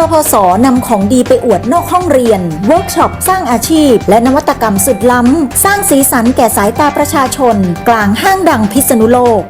รพสนำของดีไปอวดนอกห้องเรียน เวิร์กช็อปสร้างอาชีพ และนวัตกรรมสุดล้ำ สร้างสีสันแก่สายตาประชาชน กลางห้างดังพิษณุโลก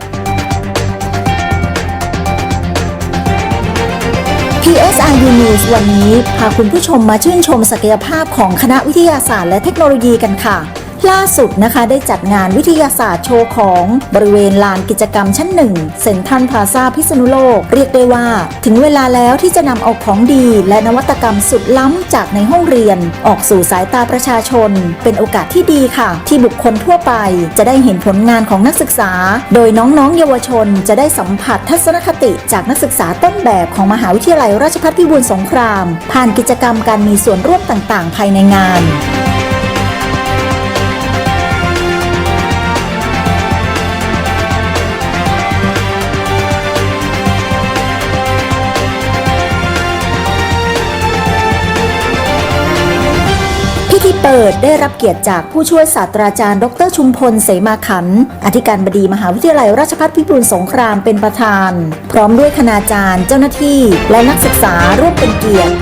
PSRU News วันนี้ พาคุณผู้ชมมาชื่นชมศักยภาพของคณะวิทยาศาสตร์และเทคโนโลยีกันค่ะ ล่าสุดนะคะได้จัดงานวิทยาศาสตร์โชว์ของบริเวณลานกิจกรรมชั้นหนึ่งเซ็นทรัลพลาซาพิษณุโลก เรียกได้ว่า ถึงเวลาแล้วที่จะนำเอาของดี และนวัตกรรมสุดล้ำจากในห้องเรียน ออกสู่สายตาประชาชน เป็นโอกาสที่ดีค่ะ ที่บุคคลทั่วไป จะได้เห็นผลงานของนักศึกษา โดยน้องๆ เยาวชน จะได้สัมผัสทัศนคติจากนักศึกษาต้นแบบของมหาวิทยาลัยราชภัฏพิบูลสงคราม ผ่านกิจกรรมการมีส่วนร่วมต่างๆ ภายในงาน เปิดได้รับเกียรติจากผู้ช่วยศาสตราจารย์ ดรชุมพลเสมาขัน อธิการบดีมหาวิทยาลัยราชภัฏพิบูลสงครามเป็นประธาน พร้อมด้วยคณาจารย์ เจ้าหน้าที่ และนักศึกษาร่วมเป็นเกียรติ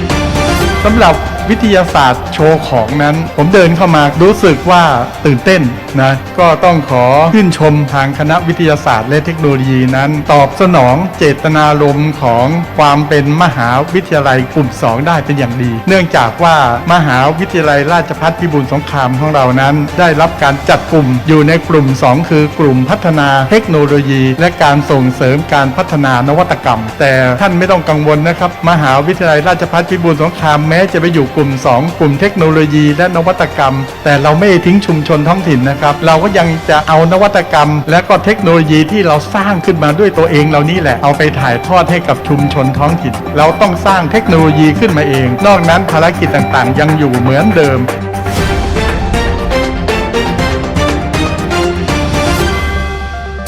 สำหรับ วิทยาศาสตร์โชว์ของนั้น ผมเดินเข้ามารู้สึกว่าตื่นเต้นนะก็ต้องขอชื่นชมทางคณะวิทยาศาสตร์และเทคโนโลยีนั้น ตอบสนองเจตนารมณ์ของความเป็นมหาวิทยาลัยกลุ่ม 2 ได้เป็นอย่างดี เนื่องจากว่ามหาวิทยาลัยราชภัฏพิบูลสงครามของเรานั้น ได้รับการจัดกลุ่มอยู่ในกลุ่ม 2 คือกลุ่มพัฒนาเทคโนโลยี และการส่งเสริมการพัฒนานวัตกรรม แต่ท่านไม่ต้องกังวลนะครับ มหาวิทยาลัยราชภัฏพิบูลสงครามแม้จะไปอยู่กลุ่ม 2 กลุ่มเทคโนโลยีและนวัตกรรม แต่เราไม่ทิ้งชุมชนท้องถิ่นนะครับ เราก็ยังจะเอานวัตกรรม และก็เทคโนโลยีที่เราสร้างขึ้นมาด้วยตัวเองเหล่านี้แหละเอาไปถ่ายทอดให้กับชุมชนท้องถิ่น เราต้องสร้างเทคโนโลยีขึ้นมาเอง นอกนั้นภารกิจต่างๆ ยังอยู่เหมือนเดิม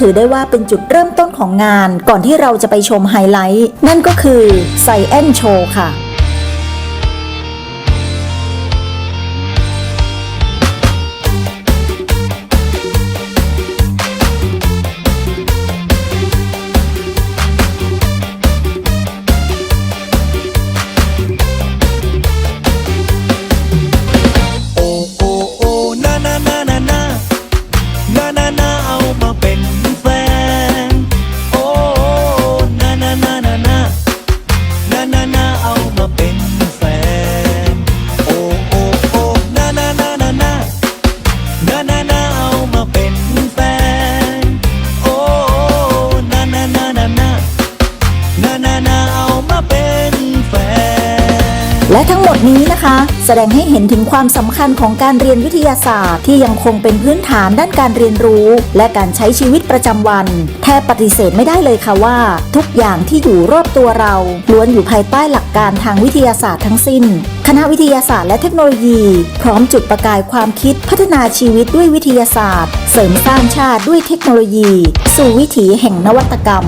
ถือได้ว่าเป็นจุดเริ่มต้นของงานก่อนที่เราจะไปชมไฮไลท์ นั่นก็คือไซแอนโชค่ะ และทั้งหมดนี้นะคะ แสดงให้เห็นถึงความสำคัญของการเรียนวิทยาศาสตร์ที่ยังคงเป็นพื้นฐานด้านการเรียนรู้ และการใช้ชีวิตประจำวัน แทบปฏิเสธไม่ได้เลยค่ะว่า ทุกอย่างที่อยู่รอบตัวเราล้วนอยู่ภายใต้หลักการทางวิทยาศาสตร์ทั้งสิ้น คณะวิทยาศาสตร์และเทคโนโลยี พร้อมจุดประกายความคิดพัฒนาชีวิตด้วยวิทยาศาสตร์ เสริมสร้างชาติด้วยเทคโนโลยี สู่วิถีแห่งนวัตกรรม